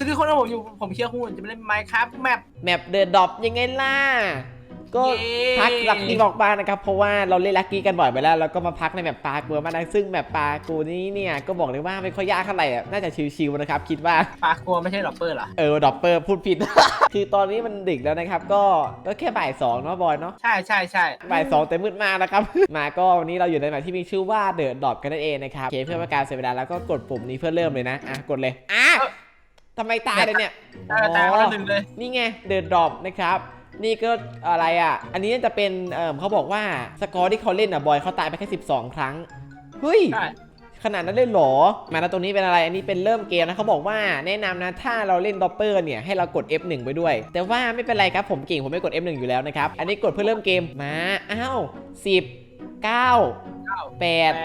สวัสดีคนนะผมอยู่ผมเคียร์หุ่นจะไปเล่นไมค์ครับแมป แมปเดอะดอปยังไงล่ะ ก็เย้ พักลักกี้บอกบ้างนะครับ เพราะว่าเราเล่นลักกี้กันบ่อยไปแล้ว แล้วก็มาพักในแมปปลาเกลือมานะซึ่งแมปปลากูนี้เนี่ยก็บอกเลยว่าไม่ค่อยยากเท่าไหร่อะน่าจะชิวๆนะครับ คิดว่าปลากลัวไม่ใช่ดอปเปอร์เหรอ เออดอปเปอร์พูดผิด คือตอนนี้มันดึกแล้วนะครับ ก็ก็แค่บ่ายสองเนาะบอยเนาะ ใช่ใช่ใช่บ่ายสองแต่มืดมากนะครับ มาก็วันนี้เราอยู่ในแมปที่มีชื่อว่าเดอะดอปกันนั่นเองนะครับโอเคเพื่อเป็นการเสียเวลาแล้วก็กดปุ่มนี้เพื่อเริ่มเลยนะ อะ กดเลย อะ ทำไมตายเลยเนี่ยแต่แต่คนละหนึ่งเลย นี่ไงเดอะดรอปนะครับ นี่ก็อะไรอะ อันนี้จะเป็นเอ่อเขาบอกว่าสกอร์ที่เขาเล่นอะบอยเขาตายไปแค่ 12 ครั้ง เฮ้ยใช่ขนาดนั้นเลยเหรอ มาแล้วตรงนี้เป็นอะไร อันนี้เป็นเริ่มเกมนะเขาบอกว่าแนะนำนะถ้าเราเล่นดอปเปอร์เนี่ยให้เรากด F1 ไปด้วย แต่ว่าไม่เป็นไรครับผมเก่งผมไม่กด F1 อยู่แล้วนะครับ อันนี้กดเพื่อเริ่มเกม มา อ้าว10 9เก้า8แปด7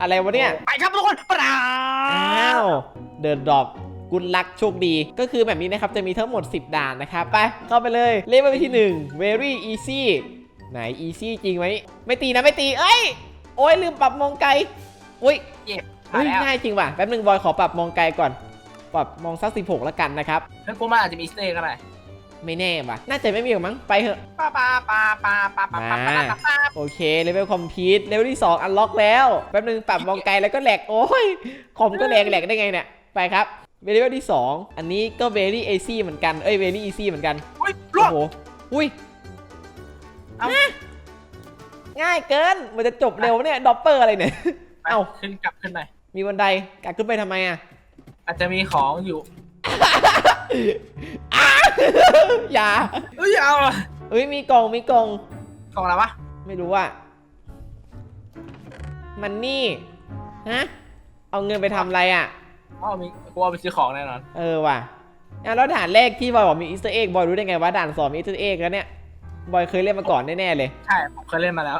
อะไรวะเนี่ย ไปครับทุกคนปราอ้าว เดินดรอปกุลลักโชคดี ก็คือแบบนี้นะครับ จะมีทั้งหมด 10 ด่านนะครับ ไป เข้าไปเลย เลเวลที่ 1 very easy ไหน easy จริงไหม ไม่ตีนะ ไม่ตี เอ้ย โอ้ยลืมปรับมองไกลอุ้ยเจ็บเฮ้ยแล้วง่ายจริงว่ะ แป๊บนึงบอยขอปรับมองไกลก่อน ปรับมองสัก16แล้วกันนะครับแล้วกูมาอาจจะมีสเตย์ก็ได้ไม่แน่ว่ะ น่าจะไม่มีหรอกมั้ง ไปเถอะป้าป้าป้าป้าป้าป้าป้าป้าป้าโอเค เลเวลคอมพิวต์เลเวลที่2อันล็อกแล้ว แป๊บนึงปรับมองไกลแล้วก็แหลก โอ้ยคอมก็แหลกแหลกได้ไงเนี่ย ไปครับเลเวลที่ 2 อันนี้ก็ very easy เหมือนกัน เอ้ย very easy เหมือนกัน อุ้ยลโอ้วกโห อุ้ยเอ้าฮะง่ายเกิน มันจะจบเร็วเนี่ย ดอปเปอร์อะไรเนี่ย เอ้า ขึ้นกลับขึ้นหน่อยมีบันไดกัดขึ้นไปทำไมอะ อาจจะมีของอยู่อ้าอย่าเอ้ยเอาอะเอ้ย มีกล่อง มีกล่อง กล่องอะไรวะ ไม่รู้ว่ามันนี่ ฮะ เอาเงินไปทำอะไรอะ อ๋อมีกูเอาไปซื้อของแน่นอน เออว่ะอะแล้วด่านแรกที่บอยบอกมีอีสเตอร์เอ็กบอยรู้ได้ไงว่าด่านสองมีอีสเตอร์เอ็กแล้วเนี่ยบอยเคยเล่นมาก่อนแน่ๆเลย ใช่ ผมเคยเล่นมาแล้ว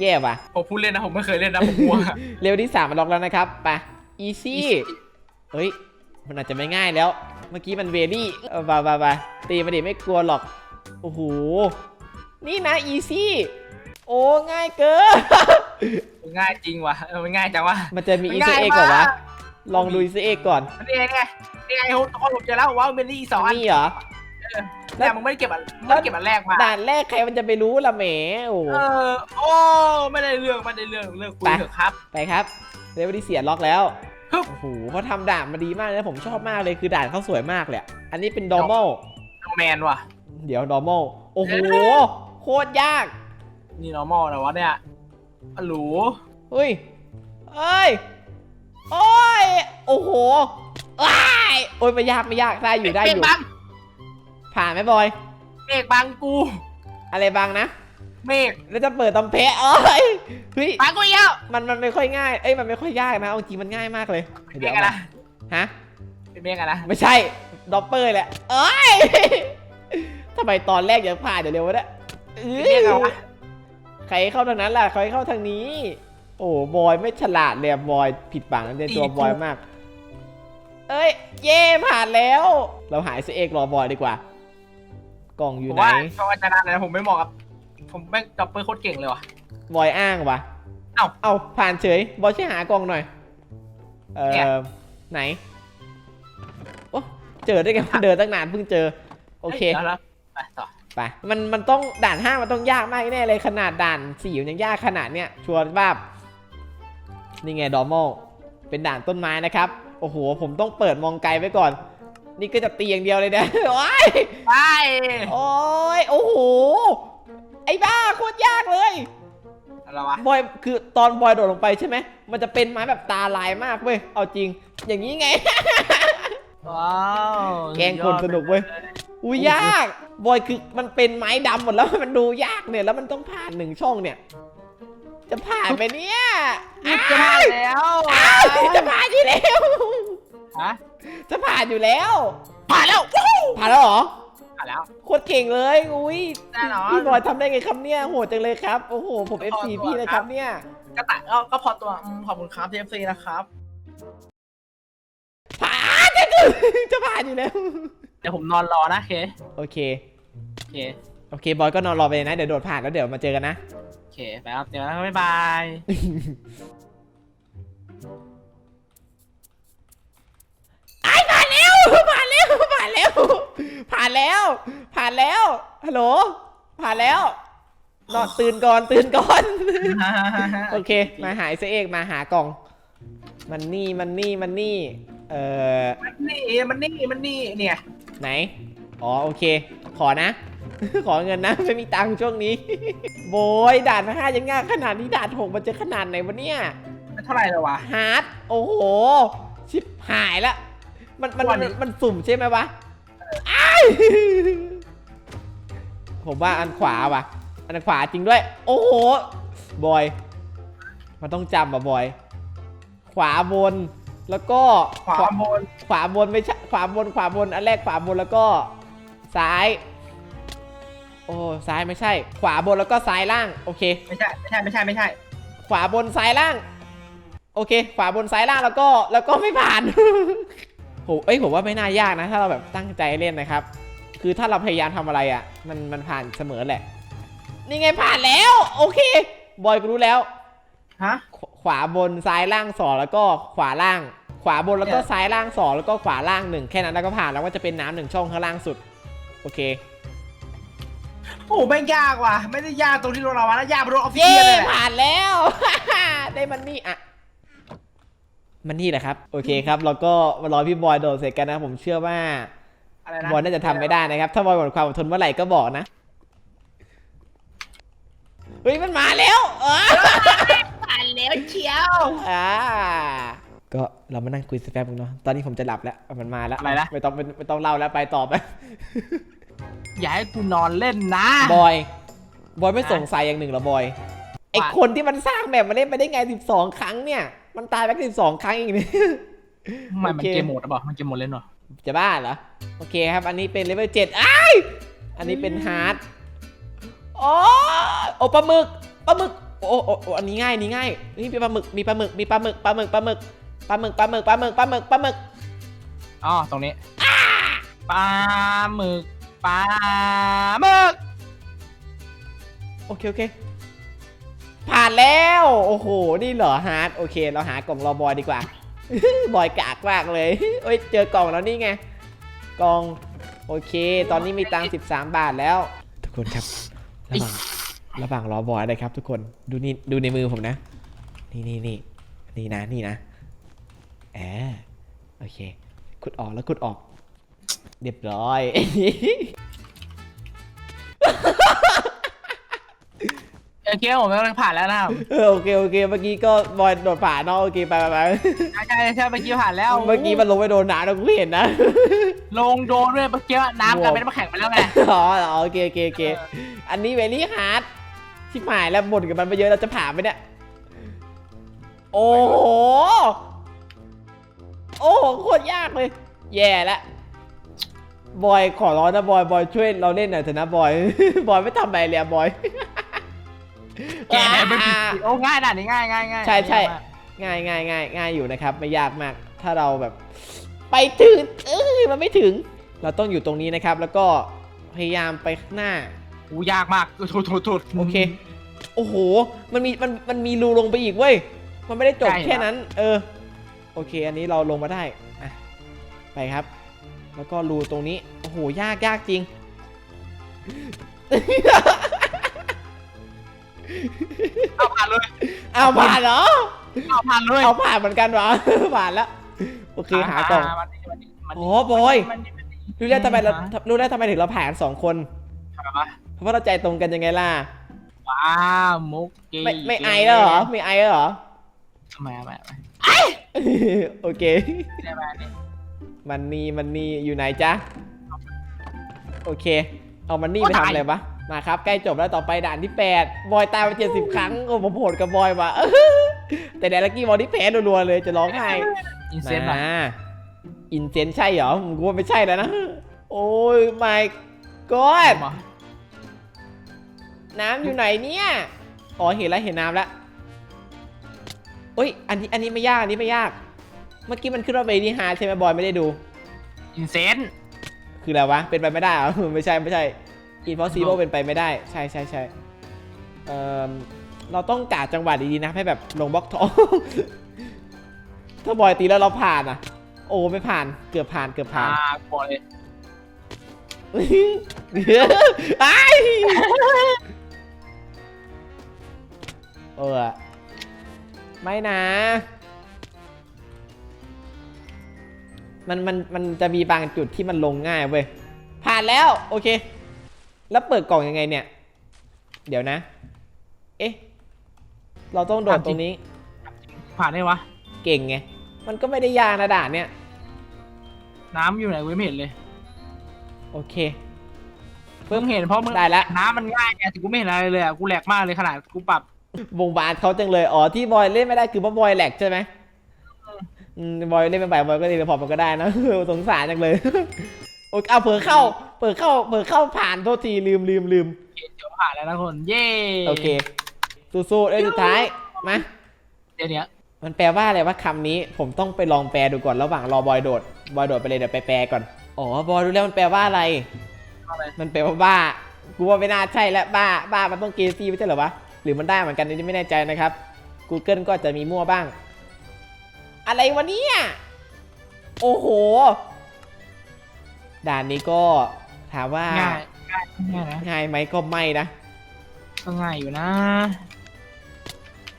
แย่ว่ะ ผมพูดเล่นนะ ผมไม่เคยเล่นนะ ผมกลัวเร็วที่สามมาล็อกแล้วนะครับไปอีซี่เฮ้ย มันอาจจะไม่ง่ายแล้ว เมื่อกี้มันเวรี่เออบาบาบาตีมาดิไม่กลัวหรอก โอ้โห นี่นะอีซี่ โอ้ ง่ายเกิน ง่ายจริงว่ะเออมันง่ายจังวะมันจะมีอีสเตอร์เอ็กก่อนวะ ลองดูอีสเตอร์เอ็กก่อนนี่ไงนี่ไงนี่ไงทุกคนผมเจอแล้วว่ามันเป็นที่สองอันนี่เหรอแต่มึงไม่ได้เก็บอันมึงไม่ได้เก็บอันแรกมาด่านแรกใครมันจะไปรู้ล่ะแหมโอ้เออโอ้ไม่ได้เรื่องไม่ได้เรื่องเลิกคุยไปเถอะครับไปครับเลเวลที่เสียล็อกแล้วฮึบโอ้โหเขาทำด่านมาดีมากเลยนะผมชอบมากเลยคือด่านเขาสวยมากเลยอะอันนี้เป็น normal น้องแมนว่ะ เดี๋ยว normal โอ้โหโคตรยาก นี่ normal นะวะเนี่ยอะหลูเฮ้ยเอ้ย โอ้ย โอ้โหอ้ายโอ้ยไม่ยากไม่ยากได้อยู่ได้เมอฆยู่ บังผ่านไหมบอยเมฆบังกู อะไรบางนะเมฆแล้วจะเปิดตำแพะเอ้ยเฮ้ย บังกูอีกแล้วมันมันไม่ค่อยง่าย เอ้ยมันไม่ค่อยยากนะเอาจริงมันง่ายมากเลยเป็นเมเดี๋ยวฆอะมานะฮะ เป็นเมฆอะนะไม่ใช่ดอปเปอร์แหละเอ้ย ทำไมตอนแรกยังผ่านเดี๋ยวเร็ววะเนี่ยเอ้เป็นยเมฆอะวะใครเข้าทางนั้นล่ะ ใครเข้าทางนี้ โอ้บอยไม่ฉลาดเลยอะบอยผิดบังในตัวบอยมาก เอ้ย เย่ผ่านแล้ว เราหายเสเอกรอบอยดีกว่ากล่องอผยู่มไหนว่าช่องอาจารย์นะผมไม่เหมาะกับผมแม่งจ็อปเปอร์โคตรเก่งเลยว่ะ บอยอ้างวะเอ้าเอาผ่านเฉย บอยช่วยหากล่องหน่อย เอเนี่ย อไหนโอ้เจอได้ไงเดินตั้งนานเพิ่งเจอ โอเคแล้วแล้วไปต่อไป มัน มันต้องด่านห้ามันต้องยากมากแน่เลยขนาดด่านสี่มันยังยากขนาดเนี้ย ชัวร์ว่า นี่ไงดอมอลเป็นด่านต้นไม้นะครับ โอ้โห ผมต้องเปิดมองไกลไว้ก่อน นี่ก็จะตีอย่างเดียวเลยนะ โอ้ยไปโอ้ยโอ้โห ไอ้บ้าโคตรยากเลย อะไรวะ บอย คือตอนบอยโดดลงไปใช่ไหม มันจะเป็นไม้แบบตาลายมากเว้ย เอาจริง อย่างนี้ไง ว้าวแกล้งคนสนุกเว้ย อุ้ยยาก บอยคือมันเป็นไม้ดำหมดแล้ว มันดูยากเนี่ย แล้วมันต้องผ่านหนึ่งช่องเนี่ย จะผ่านไหมเนี่ยนี่จะผ่านแล้วอ้าวจะผ่านอยู่แล้ว ฮะจะผ่านอยู่แล้ว ผ่านแล้ววู้ผ่านแล้วเหรอ ผ่านแล้ว โคตรเก่งเลย อุ้ยแน่นอน พี่บอยทำได้ไงครับเนี่ยโหดจังเลยครับ โอ้โห ผม FC พี่นะครับเนี่ยก็ตัดก็ก็พอตัวอืมขอบคุณครับ TFC นะครับ ผ่านจะจะผ่านอยู่แล้ว เดี๋ยวผมนอนรอนะเคโอเค โอเค โอเค บอยก็นอนรอไปเลยนะ เดี๋ยวโดดผ่านแล้วเดี๋ยวมาเจอกันนะโอ เคไปครับเจอกันครับบ๊ายบายเผ่านแล้ว ผ่านแล้ว ฮัลโหล ผ่านแล้วนอนตื่นก่อน ตื่นก่อน โอเค มาหายเสเอกมาหากล่อง มันนี่มันนี่มันนี่ เอ่อ มันนี่มันนี่มันนี่เนี่ย ไหน อ๋อ โอเค ขอนะ ขอเงินนะไม่มีตังค์ช่วงนี้ โบยด่านห้ายังง่ายขนาดนี้ด่านหกมันจะขนาดไหนวะเนี่ยมันเท่าไหร่แล้ววะ ฮาร์ดโอ้โห ชิบหายละ มันมันวัมันนนี้ มันสุ่มใช่ไหมวะอ้ายผมว่าอันขวาว่ะ อันขวาจริงด้วย โอ้โห บอย มันต้องจำอะบอย ขวาบน แล้วก็ ขวาบนขวาบนไม่ใช่ขวาบนขวาบนอันแรกขวาบนแล้วก็ ซ้าย โอ้ซ้ายไม่ใช่ ขวาบนแล้วก็ซ้ายล่าง โอเค ไม่ใช่ไม่ใช่ไม่ใช่ไม่ใช่ ขวาบนซ้ายล่าง โอเค ขวาบนซ้ายล่างแล้วก็แล้วก็ไม่ผ่าน โหเอ้ยผมว่าไม่น่ายากนะ ถ้าเราแบบตั้งใจเล่นนะครับ คือถ้าเราพยายามทำอะไรอะ มันมันผ่านเสมอแหละ นี่ไงผ่านแล้ว โอเค บอยกูรู้แล้ว ฮะ ขวขวาบนซ้ายล่างสองแล้วก็ขวาล่าง ขวาบนแล้วก็เนี่ย ซ้ายล่างสองแล้วก็ขวาล่างหนึ่งแค่นั้นแล้วก็ผ่านแล้วก็จะเป็นน้ำหนึ่งช่องข้างล่างสุด โอเค โอ้โหแม่งยากว่ะ ไม่ได้ยากตรงที่โดนเราวะนะยากบนรถออฟฟิศเย้เลยแหละผ่านแล้ว ได้มันนี่อะ มันนี่แหละครับ โอเคครับ แล้วก็มารอพี่บอยโดดเสร็จกันนะผมเชื่อว่าอะไรนะบอยน่าจะทำไม่ได้นะครับ ถ้าบอยหมดความอดทนเมื่อไหร่ก็บอกนะ เฮ้ยมันมาแล้วเออ ผ่านแล้วเชียว อ่าก็เรามานั่งคุยสักแป๊บนึงเนาะ ตอนนี้ผมจะหลับแล้ว มันมาแล้ว อะไรนะ ไม่ต้องไม่ไม่ต้องเล่าแล้วไปต่อไป อย่าให้กูนอนเล่นนะ บอย บอยไม่สงสัยอย่างหนึ่งเหรอบอย ไอว่า คนที่มันสร้างแบบมาเล่นไปได้ไง12ครั้งเนี่ย มันตายไป12ครั้งเองเนี่ยไม่มันโอเค เกมโหมดหรือเปล่ามันเกมโหมดเล่นเหรอจะบ้าเหรอ โอเคครับ อันนี้เป็นเลเวลเจ็ดอ้ายอันนี้เป็นฮาร์ดโอ้โอ้ปลาหมึกปลาหมึก โอ้โอ้โอ้อันนี้ง่ายอันนี้ง่าย นี่มีปลาหมึก มีปลาหมึก มีปลาหมึก ปลาหมึก ปลาหมึก ปลาหมึก ปลาหมึก ปลาหมึก ปลาหมึก ปลาหมึก อ๋อตรงนี้ปลาหมึก ปลาหมึกโอเค โอเค ผ่านแล้ว โอ้โห นี่เหรอฮาร์ดโอเค เราหากล่องรอบอยดีกว่า บอยกากมากเลยเอ้ย เจอกล่องแล้วนี่ไง กล่อง โอเค ตอนนี้มีตังค์13 บาทแล้ว ทุกคนครับ ระหว่างระหว่างรอบอยนะครับ ทุกคน ดูนี่ ดูในมือผมนะ นี่นี่นี่นี่นะ นี่นะแอบโอเคขุดออกแล้วขุดออก เรียบร้อย โอเคผมกำลังผ่านแล้วนะครับเออโอเคโอเคเมื่อกี้ก็บอยโดดผ่านเนาะโอเคไปไปไปใช่ใช่ใช่เมื่อกี้ผ่านแล้วเมื่อกี้มันลงไปโดนน้ำแล้วกูเห็นนะ ลงโดนด้วยเมื่อกี้น้ำกลายเป็นน้ำแข็งไปแล้วไง อ๋ออ๋อโอเคโอเคโอเคอันนี้เวลี่ฮาร์ดชิบหายแล้วบ่นกับมันไปเยอะเราจะผ่านไหมเนี่ย โอ้โห โอ้โหโคตรยากเลย แย่ละ บอยขอร้องนะบอยบอยช่วยเราเล่นหน่อยเถอะนะบอย บอยไม่ทำอะไรเลยอะบอย แกเนี่ยไม่ผิดโอ้ง่ายด่านนี้ง่ายง่ายง่ายใช่ใช่ง่ายง่ายง่ายง่ายอยู่นะครับ ไม่ยากมาก ถ้าเราแบบ ไปถึงเอ้ยมันไม่ถึง เราต้องอยู่ตรงนี้นะครับ แล้วก็พยายามไปข้างหน้า อู้ยากมากโทษโทษโทษ โอเค โอ้โห มันมีมันมันมีรูลงไปอีกเว้ย มันไม่ได้จบใช่เหรอแค่นั้น เออ โอเค อันนี้เราลงมาได้อะไปครับ แล้วก็รูตรงนี้ โอ้โห ยากยากจริง เอาผ่านเลยเอาผ่านเหรอ เอาผ่านเลยเอาผ่านเหมือนกันวะผ่านแล้วโอเคหากล่องมันนี่มันนี่มันนี่อ๋อบอยมันนี่มันนี่รู้แล้วทำไมเรารู้แล้วทำไมถึงเราผ่านสองคนอะไรวะเพราะว่าเราใจตรงกันยังไงล่ะ ว้าวมุกเกย์ไม่ไม่ไอแล้วเหรอไม่ไอแล้วเหรอทำไมไม่ไม่โอเค ได้ไหมนี่ มันนี่มันนี่อยู่ไหนจ๊ะ โอเค เอามันนี่โอ้ไปทำตายอะไรปะมาครับ ใกล้จบแล้วต่อไปด่านที่ 8 บอยตายไปเจ็ดสิบครั้ง โอ้ผมโหดกับบอยว่ะแต่แดนลักกี้บอลที่แพ้รัวๆเลยจะร้องไห้อินเซนต์เหรอมาอินเซนใช่เหรอผมกลัวไม่ใช่แล้วนะ โอ้ย my god น้ำอยู่ไหนเนี่ย อ๋อเห็นแล้วเห็นน้ำแล้วเอ้ย อันนี้อันนี้ไม่ยากอันนี้ไม่ยาก เมื่อกี้มันขึ้นว่าเบดี้ฮาร์ใช่ไหมบอยไม่ได้ดู อินเซนต์คืออะไรวะ เป็นไปไม่ได้เหรอ ไม่ใช่ไม่ใช่ impossible เป็นไปไม่ได้ ใช่ใช่ใช่เอ่อเราต้องกาจังหวะดีๆนะให้แบบลงบล็อกทอง ถ้าบอยตีแล้วเราผ่านอะ โอ้ไม่ผ่าน เกือบผ่านเกือบผ่านอ่าบอลเลยไอ้เออ ไม่นะ มันมันมันจะมีบางจุดที่มันลงง่ายเว้ยผ่านแล้วโอเค แล้วเปิดกล่องยังไงเนี่ย เดี๋ยวนะ เอ๊ะเราต้องโดดตรงนี้ ผ่านได้วะ เก่งไง มันก็ไม่ได้ยากนะด่านเนี่ย น้ำอยู่ไหนกูไม่เห็นเลย โอเค เพิ่งเห็นเพราะมึงได้แล้วน้ำมันง่ายไงแต่กูไม่เห็นอะไรเลยอะกูแหลกมากเลยขนาดกูปรับบงบานเขาจังเลย อ๋อที่บอยเล่นไม่ได้คือเพราะบอยแหลกใช่ไหมอืม บอยเล่นไม่ไปบอยก็เล่นพอมันก็ได้นะสงสารจังเลยโอ้ยเอาเผลอเข้า เผลอเข้า เผลอเข้าผ่านโทษทีลืมลืมลืมเดี๋ยวผ่านแล้วนะคนเย้โอเคสู้ๆเอ้ยสุดท้ายมาเดี๋ยวเนี้ยมันแปลว่าอะไรว่าคำนี้ผมต้องไปลองแปลดูก่อนระหว่างรอบอยโดด บอยโดดไปเลยเดี๋ยวไปแปลก่อนอ๋อบอยรู้แล้วมันแปลว่าอะไรอะไรมันแปลว่าบ้ากูว่าไม่น่าใช่แล้วบ้าบ้ามันต้องเกซีไม่ใช่เหรอวะหรือมันได้เหมือนกันอันนี่ไม่แน่ใจนะครับ Google ก็อาจจะมีมั่วบ้าง อะไรวะเนี่ย โอ้โห ด่านนี้ก็ถามว่าง่ายง่ายง่ายนะง่ายไหมก็ไม่นะ ก็ง่ายอยู่นะ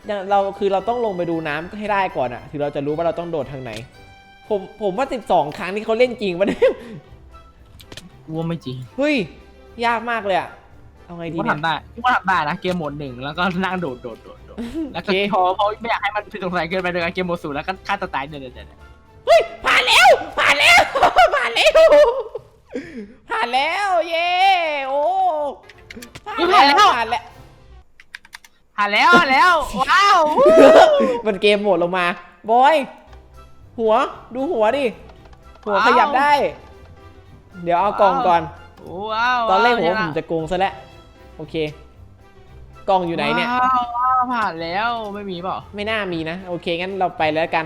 อย่างเราคือเราต้องลงไปดูน้ำให้ได้ก่อนอะถึงเราจะรู้ว่าเราต้องโดดทางไหน ผมผมว่า12ครั้งที่เขาเล่นจริงวะเนี่ยกูว่าไม่จริงเฮ้ย ยากมากเลยอะเอาไงกูดีว่าเนี่ยทำได้กูว่าทำได้นะเกมโหมดหนึ่งแล้วก็นั่งโดดโดดโดดโดด แล้วก็โอเคพอพอไม่อยากให้มันผิดสงสัยเกินไปโดยการเกมโหมดศูนย์แล้วก็ฆ่าตัวตายเดี๋ยวเดี๋ยวเดี๋ยวเฮ้ยผ่านแล้ว ผ่านแล้ว ผ่านแล้วผ่านแล้วเย้โอ้ผ่านแล้วผ่านแล้วผ่านแล้วผ่านแล้วว้าวมันเกมโหมดลงมาบอยหัวดูหัวดิหัวขยับได้ เดี๋ยวเอากล่องก่อนว้าวตอนแรกผมว้ว่าผมจะโกงซะแล้วโอเค กล่องอยู่ไหนเนี่ย ว้าวว้าวผ่านแล้วไม่มีเปล่าไม่น่ามีนะ โอเคงั้นเราไปแล้วกัน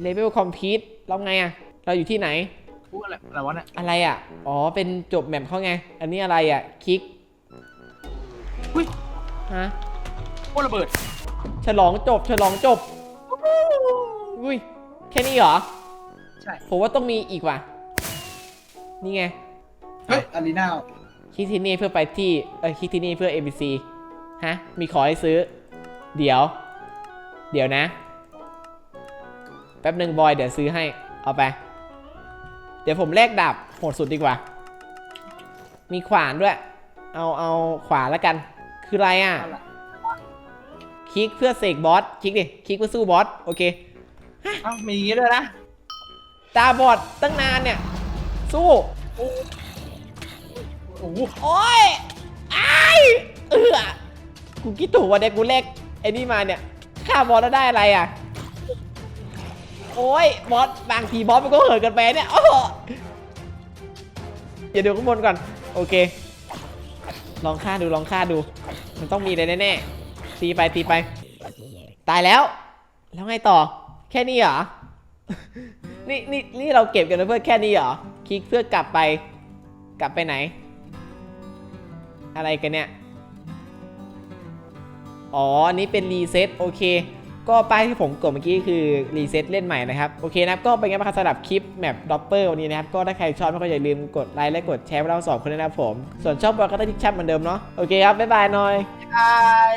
เลเวลคอมพิวต์เราไงอะเราอยู่ที่ไหน พูดอะไรอะไรวะเนี่ยอะไรอะอ๋อ เป็นจบแมปเขาไง อันนี้อะไรอะคลิก อุ้ยฮะโคตรระเบิดฉลองจบ ฉลองจบ อุ้ย แค่นี้เหรอ ใช่ ผมว่าต้องมีอีกว่ะ นี่ไง เฮ้ยอารีนา คลิกที่นี่เพื่อไปที่ เออคลิกที่นี่เพื่อ ABC ฮะ มีขอให้ซื้อ เดี๋ยว เดี๋ยวนะ แป๊บหนึ่งบอย เดี๋ยวซื้อให้ เอาไป เดี๋ยวผมแลกดาบโหดสุดดีกว่า มีขวานด้วย เอาเอาขวานแล้วกัน คืออะไรอะ เอาล่ะคลิกเพื่อเสกบอส คลิกดิ คลิกเพื่อสู้บอส โอเค เอ้ามีอย่างงี้ด้วยนะตาบอดตั้งนานเนี่ย สู้ โอ้โหโอ้ยไอ้ายเออ กูคิดถูกว่าเด็กกูเลกไอ้นี่มาเนี่ยฆ่าบอสแล้วได้อะไรอะ โอ้ยบอสบางทีบอสมันก็เหินกันไปเนี่ยโอ้โหอย่าดูข้างบนก่อน โอเค ลองฆ่าดูลองฆ่าดู มันต้องมีอะไรแน่ๆตีไปตีไป ตายแล้ว แล้วไงต่อ แค่นี้เหรอ นี่นี่นี่เราเก็บกันเพื่อแค่นี้เหรอ คลิกเพื่อกลับไป กลับไปไหน อะไรกันเนี่ย อ๋ออันนี้เป็นรีเซ็ตโอเค ก็ป้ายที่ผมกดเมื่อกี้คือรีเซ็ตเล่นใหม่นะครับ โอเคนะครับ ก็เป็นไงบ้างครับสำหรับคลิปแมปด็อปเปอร์วันนี้นะครับ ก็ถ้าใครชอบไม่ก็อย่าลืมกดไลค์และกดแชร์ให้เราสองคนด้วยนะครับผม ส่วนชอบบอลก็ต้องทิชชับเหมือนเดิมเนาะ โอเคครับ บ๊ายบายหน่อย บาย